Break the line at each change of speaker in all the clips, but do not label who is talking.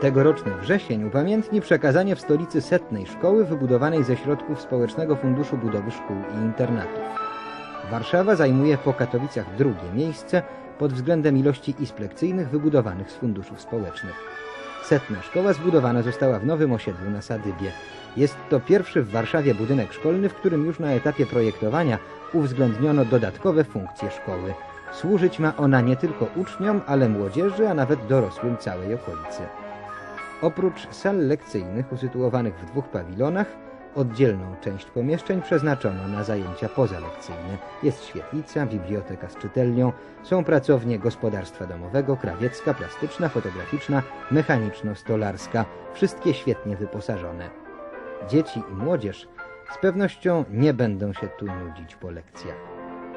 Tegoroczny wrzesień upamiętni przekazanie w stolicy setnej szkoły wybudowanej ze środków Społecznego Funduszu Budowy Szkół i Internatów. Warszawa zajmuje po Katowicach drugie miejsce pod względem ilości izb lekcyjnych wybudowanych z funduszów społecznych. Setna szkoła zbudowana została w nowym osiedlu na Sadybie. Jest to pierwszy w Warszawie budynek szkolny, w którym już na etapie projektowania uwzględniono dodatkowe funkcje szkoły. Służyć ma ona nie tylko uczniom, ale młodzieży, a nawet dorosłym całej okolicy. Oprócz sal lekcyjnych usytuowanych w dwóch pawilonach, oddzielną część pomieszczeń przeznaczono na zajęcia pozalekcyjne. Jest świetlica, biblioteka z czytelnią, są pracownie gospodarstwa domowego, krawiecka, plastyczna, fotograficzna, mechaniczno-stolarska, wszystkie świetnie wyposażone. Dzieci i młodzież z pewnością nie będą się tu nudzić po lekcjach.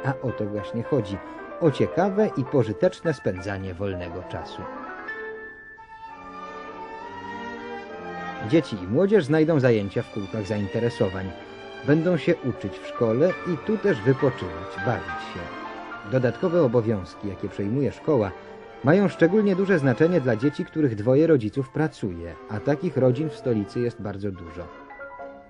A o to właśnie chodzi, o ciekawe i pożyteczne spędzanie wolnego czasu. Dzieci i młodzież znajdą zajęcia w kółkach zainteresowań. Będą się uczyć w szkole i tu też wypoczywać, bawić się. Dodatkowe obowiązki, jakie przejmuje szkoła, mają szczególnie duże znaczenie dla dzieci, których dwoje rodziców pracuje, a takich rodzin w stolicy jest bardzo dużo.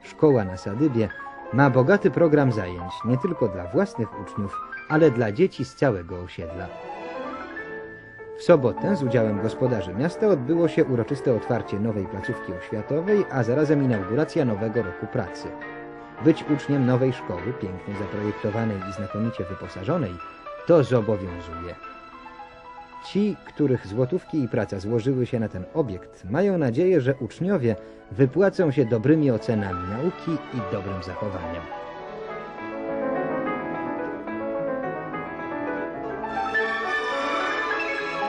Szkoła na Sadybie ma bogaty program zajęć nie tylko dla własnych uczniów, ale dla dzieci z całego osiedla. W sobotę z udziałem gospodarzy miasta odbyło się uroczyste otwarcie nowej placówki oświatowej, a zarazem inauguracja nowego roku pracy. Być uczniem nowej szkoły, pięknie zaprojektowanej i znakomicie wyposażonej, to zobowiązuje. Ci, których złotówki i praca złożyły się na ten obiekt, mają nadzieję, że uczniowie wypłacą się dobrymi ocenami nauki i dobrym zachowaniem.